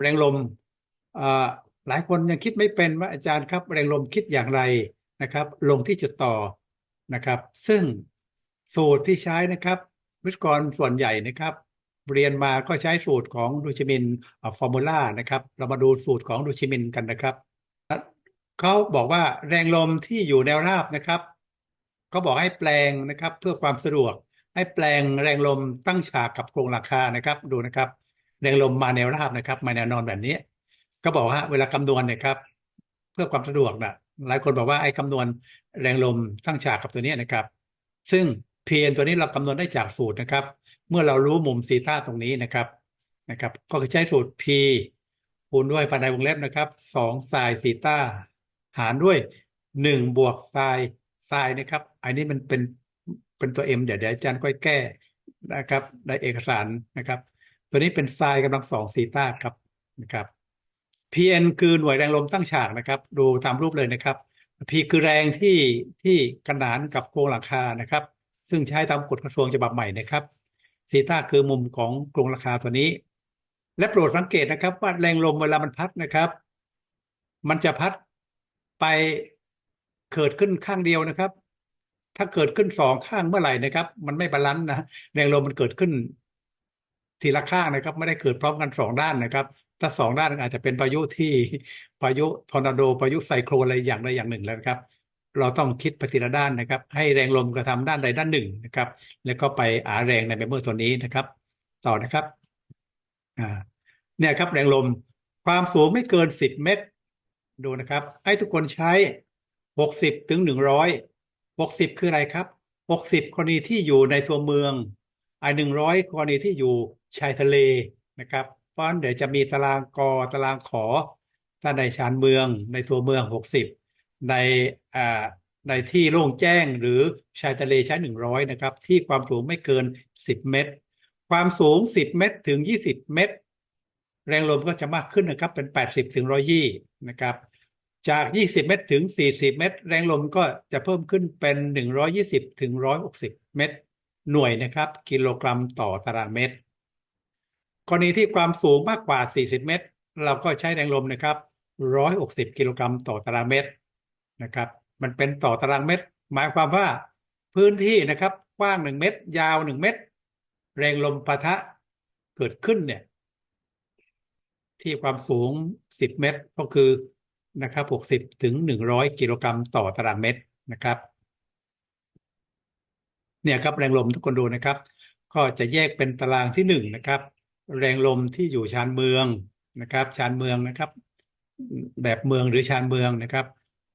แรงลมหลายคนยังคิดไม่เป็นว่าอาจารย์ครับ แรงลมคิดอย่างไรนะครับ ลงที่จุดต่อนะครับ ซึ่งสูตรที่ใช้นะครับวิศวกรส่วนใหญ่นะครับ เรียนมาก็ใช้สูตรของดูชิมินฟอร์มูลานะครับ เรามาดูสูตรของดูชิมินกันนะครับเขาบอกว่าแรงลมที่อยู่แนวราบนะครับเขาบอกให้แปลงนะครับ เพื่อความสะดวก ให้แปลงแรงลมตั้งฉากกับโครงหลังคานะครับ ดูนะครับ แรงลมมาแนวราบนะครับ มาแนวนอนแบบนี้ ก็บอกว่าเวลาคำนวณเนี่ยครับ เพื่อความสะดวกนะหลายคนบอกว่าไอ้คำนวณแรงลมตั้งฉากกับตัวนี้นะครับ ซึ่ง PN ตัวนี้เราคำนวณได้จากสูตรนะครับ เมื่อเรารู้มุมซีตาตรงนี้นะครับนะครับ ก็ใช้สูตร P คูณด้วยภายในวงเล็บนะครับสองไซน์ซีตาหารด้วยหนึ่งบวกไซน์ไซน์นะครับ อันนี้มันเป็นเป็นตัว M เดี๋ยวเดี๋ยวอาจารย์ค่อยแก้นะครับในเอกสารนะครับ ตัวนี้เป็นไซน์กำลังสองซีตาครับนะครับ PN คือหน่วยแรงลมตั้งฉากนะครับ ดูตามรูปเลยนะครับ P คือแรงที่ที่ขนานกับโครงหลังคานะครับ ซึ่งใช้ตามกฎกระทรวงฉบับใหม่นะครับซีตาคือมุมของโครงหลังคาตัวนี้ และโปรดสังเกตนะครับ ว่าแรงลมเวลามันพัดนะครับ มันจะพัดไปเกิดขึ้นข้างเดียวนะครับ ถ้าเกิดขึ้นสองข้างเมื่อไหร่นะครับ มันไม่บาลานซ์นะแรงลมมันเกิดขึ้น ทีละข้างนะครับ ไม่ได้เกิดพร้อมกันสองด้านนะครับ ถ้าสองด้านอาจจะเป็นพายุที่พายุทอร์นาโดพายุไซโครนอะไรอย่างใดอย่างหนึ่งแล้วครับ เราต้องคิดไปทีละด้านนะครับ ให้แรงลมกระทำด้านใดด้านหนึ่งนะครับ แล้วก็ไปอาแรงในเมมเบอร์ตัวนี้นะครับ ต่อนะครับอ่าเนี่ยครับแรงลมความสูงไม่เกินสิบเมตร ดูนะครับ ให้ทุกคนใช้หกสิบถึงหนึ่งร้อยหกสิบคืออะไรครับหกสิบกรณีที่อยู่ในตัวเมือง ไอ้หนึ่งร้อยกรณีที่อยู่ชายทะเลนะครับ เพราะนั้นเดี๋ยวจะมีตารางกอตารางขอ ถ้าในชานเมือง ในตัวเมืองหกสิบในอ่าในที่โล่งแจ้งหรือชายทะเลใช้หนึ่งร้อยนะครับ ที่ความสูงไม่เกินสิบเมตร ความสูงสิบเมตรถึงยี่สิบเมตร แรงลมก็จะมากขึ้นนะครับ เป็นแปดสิบถึงร้อยี่นะครับ จาก20เมตรถึง40เมตร แรงลมก็จะเพิ่มขึ้นเป็น120ถึง160เมตร หน่วยนะครับ กิโลกรัมต่อตารางเมตร กรณีที่ความสูงมากกว่า 40 เมตร เราก็ใช้แรงลมนะครับ 160 กิโลกรัมต่อตารางเมตรนะครับ มันเป็นต่อตารางเมตร หมายความว่าพื้นที่นะครับกว้าง 1 เมตร ยาว 1 เมตร แรงลมปะทะเกิดขึ้นเนี่ยที่ความสูง 10 เมตร ก็คือนะครับ 60 ถึง 100 กิโลกรัมต่อตารางเมตรนะครับ เนี่ยครับแรงลมทุกคนดูนะครับ ก็จะแยกเป็นตารางที่หนึ่งนะครับ แรงลมที่อยู่ชานเมืองนะครับ ชานเมืองนะครับ แบบเมืองหรือชานเมืองนะครับ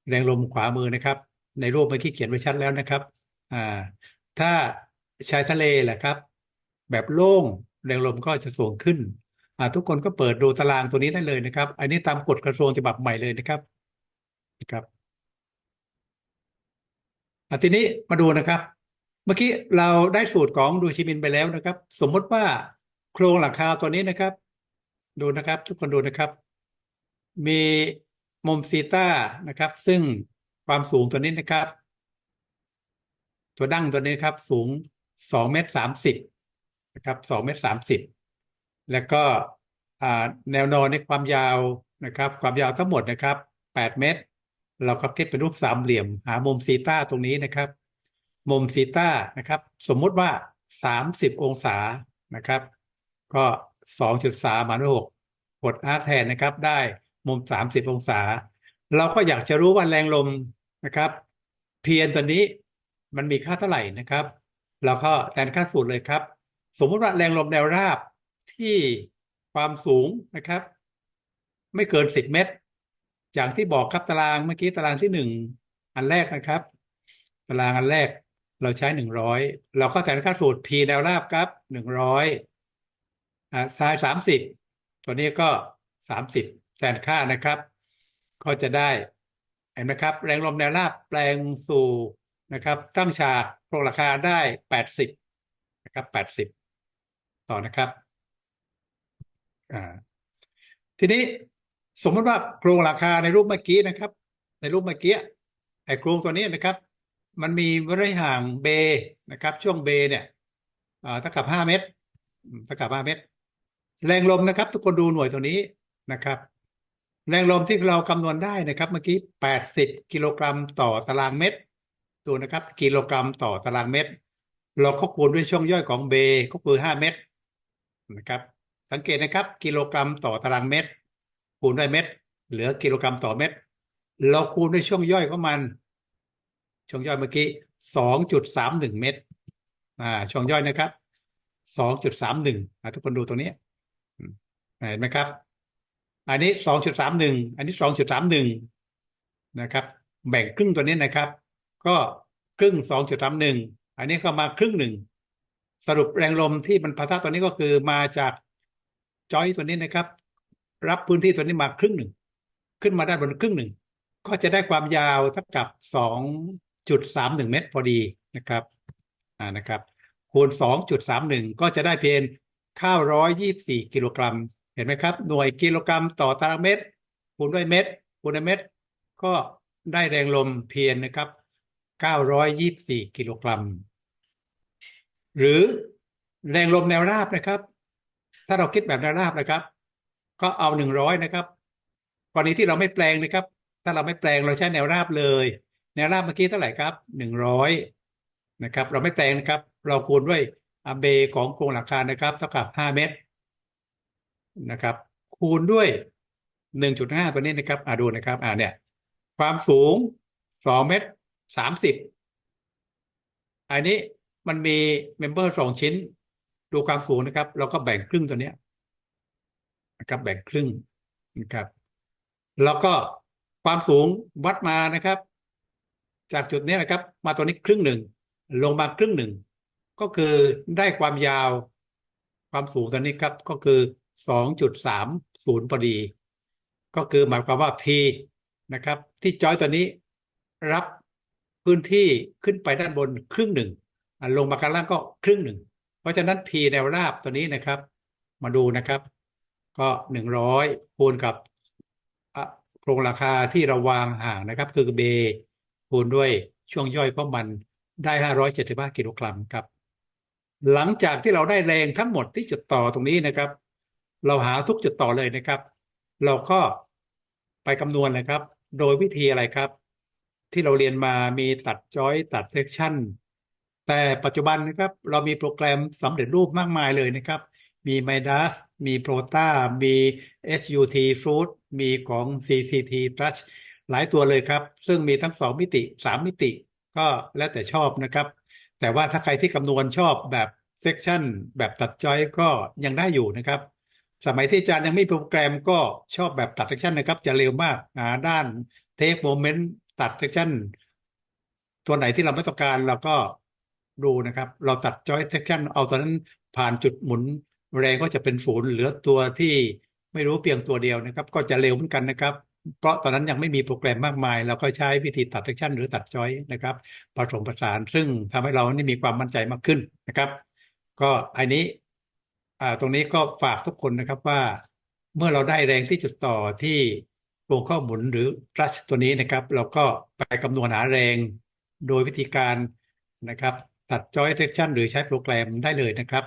แรงลมขวามือนะครับ ในรูปเมื่อกี้เขียนไว้ชัดแล้วนะครับอ่าถ้าชายทะเลแหละครับ แบบโล่งแรงลมก็จะสูงขึ้นอ่าทุกคนก็เปิดดูตารางตัวนี้ได้เลยนะครับ อันนี้ตามกฎกระทรวงฉบับใหม่เลยนะครับนะครับอะทีนี้มาดูนะครับ เมื่อกี้เราได้สูตรของดูชิมินไปแล้วนะครับ สมมติว่าโครงหลังคาตัวนี้นะครับ ดูนะครับ ทุกคนดูนะครับ มีมุมซีตานะครับ ซึ่งความสูงตัวนี้นะครับ ตัวดั้งตัวนี้ครับ สูงสองเมตรสามสิบนะครับสองเมตรสามสิบแล้วก็แนวนอนในความยาวนะครับ ความยาวทั้งหมดนะครับแปดเมตร เราก็คิดเป็นรูปสามเหลี่ยม หามุมซีตาตรงนี้นะครับ มุมซีตานะครับ สมมุติว่าสามสิบองศานะครับ ก็สองจุดสามหารด้วยหกดอาร์แทนนะครับ ได้มุมสามสิบองศา เราก็อยากจะรู้ว่าแรงลมนะครับ เพียนตัวนี้มันมีค่าเท่าไหร่นะครับเราก็แทนค่าสูตรเลยครับ สมมุติว่าแรงลมแนวราบที่ความสูงนะครับ ไม่เกินสิบเมตรอย่างที่บอกครับตารางเมื่อกี้ตารางที่หนึ่งอันแรกนะครับ ตารางอันแรก เราใช้หนึ่งร้อยเราก็แทนค่าสูตร p แนวราบครับหนึ่งร้อยอ่าไซน์สามสิบตัวนี้ก็สามสิบแทนค่านะครับ ก็จะได้เห็นไหมครับ แรงลมแนวราบแปลงสู่นะครับ ตั้งฉากโครงราคาได้แปดสิบนะครับแปดสิบต่อนะครับอ่าทีนี้สมมติว่าโครงราคาในรูปเมื่อกี้นะครับ ในรูปเมื่อกี้ไอ้โครงตัวนี้นะครับ มันมีระยะห่างเบนะครับ ช่วงเบเนี่ยอ่ากับห้าเมตรอืมเท่ากับห้าเมตร แรงลมนะครับ ทุกคนดูหน่วยตัวนี้นะครับ แรงลมที่เราคำนวณได้นะครับ เมื่อกี้80กิโลกรัมต่อตารางเมตรดูนะครับ กิโลกรัมต่อตารางเมตร เราก็คูณด้วยช่วงย่อยของเบก็คือ5เมตรนะครับ สังเกตนะครับ กิโลกรัมต่อตารางเมตร คูณด้วยเมตร เหลือกิโลกรัมต่อเมตร เราคูณด้วยช่วงย่อยของมัน ช่วงย่อยเมื่อกี้2.31เมตรอ่าช่วงย่อยนะครับ2.31อ่าทุกคนดูตรงนี้เห็นไหมครับ อันนี้2.31อันนี้2.31นะครับ แบ่งครึ่งตัวนี้นะครับ ก็ครึ่ง2.31อันนี้ก็มาครึ่งหนึ่งสรุปแรงลมที่มันปะทะตัวนี้ก็คือมาจากจอยตัวนี้นะครับ รับพื้นที่ตัวนี้มาครึ่งหนึ่งขึ้นมาด้านบนครึ่งหนึ่งก็จะได้ความยาวเท่ากับสอง 2.31เมตรพอดีนะครับอ่านะครับ คูณ2.31ก็จะได้เพียง924กิโลกรัม เห็นไหมครับ หน่วยกิโลกรัมต่อตารางเมตร คูณด้วยเมตร คูณด้วยเมตร ก็ได้แรงลมเพียงนะครับ924กิโลกรัม หรือแรงลมแนวราบนะครับ ถ้าเราคิดแบบแนวราบนะครับ ก็เอา100นะครับ กรณีที่เราไม่แปลงนะครับ ถ้าเราไม่แปลงเราใช้แนวราบเลย แนวราบเมื่อกี้เท่าไหร่ครับ100นะครับ เราไม่แปลงนะครับ เราคูณด้วยอาเบของโครงหลังคานะครับ เท่ากับ5เมตรนะครับ คูณด้วย1.5ตัวนี้นะครับอ่าดูนะครับ อ่าเนี่ย ความสูง2เมตร30อันนี้มันมีเมมเบอร์สองชิ้น ดูความสูงนะครับ เราก็แบ่งครึ่งตัวเนี้ยนะครับ แบ่งครึ่งนะครับ แล้วก็ความสูงวัดมานะครับ จากจุดนี้นะครับ มาตัวนี้ครึ่งหนึ่ง ลงมาครึ่งหนึ่ง ก็คือได้ความยาวความสูงตัวนี้ครับก็คือ2.30พอดี ก็คือหมายความว่า P นะครับ ที่จอยตัวนี้รับพื้นที่ขึ้นไปด้านบนครึ่งหนึ่งลงมาข้างล่างก็ครึ่งหนึ่ง เพราะฉะนั้น P แนวราบตัวนี้นะครับ มาดูนะครับ ก็หนึ่งร้อยคูณกับอะโครงราคาที่เราวางห่างนะครับ คือเบ คูณด้วยช่วงย่อยของมันได้ห้าร้อยเจ็ดสิบห้ากิโลกรัมครับ หลังจากที่เราได้แรงทั้งหมดที่จุดต่อตรงนี้นะครับ เราหาทุกจุดต่อเลยนะครับ เราก็ไปคำนวณเลยครับ โดยวิธีอะไรครับ ที่เราเรียนมามีตัดจอยตัดเซกชันแต่ปัจจุบันนะครับ เรามีโปรแกรมสำเร็จรูปมากมายเลยนะครับ มี Midas มี Prota มี SUT Fruit มีของ CCT Touch หลายตัวเลยครับ ซึ่งมีทั้ง2มิติ3มิติ ก็แล้วแต่ชอบนะครับ แต่ว่าถ้าใครที่คำนวณชอบแบบเซกชันแบบตัดจอยก็ยังได้อยู่นะครับ สมัยที่อาจารย์ยังไม่โปรแกรมก็ชอบแบบตัดเซกชันนะครับ จะเร็วมากหาด้านเทคโมเมนต์ตัดเซกชันตัวไหนที่เราไม่ต้องการเราก็ดูนะครับ เราตัดจอยเซกชันเอาตอนนั้นผ่านจุดหมุนแรงก็จะเป็นศูนย์เหลือตัวที่ไม่รู้เพียงตัวเดียวนะครับ ก็จะเร็วเหมือนกันนะครับ เพราะตอนนั้นยังไม่มีโปรแกรมมากมาย เราก็ใช้วิธีตัดเซกชันหรือตัดจอยนะครับผสมผสานซึ่งทำให้เรานี่มีความมั่นใจมากขึ้นนะครับ ก็อันนี้ตรงนี้ก็ฝากทุกคนนะครับว่า เมื่อเราได้แรงที่จุดต่อที่โครงข้อหมุนหรือ thrust ตัวนี้นะครับ เราก็ไปคำนวณหาแรงโดยวิธีการนะครับ ตัด joint section หรือใช้โปรแกรมได้เลยนะครับ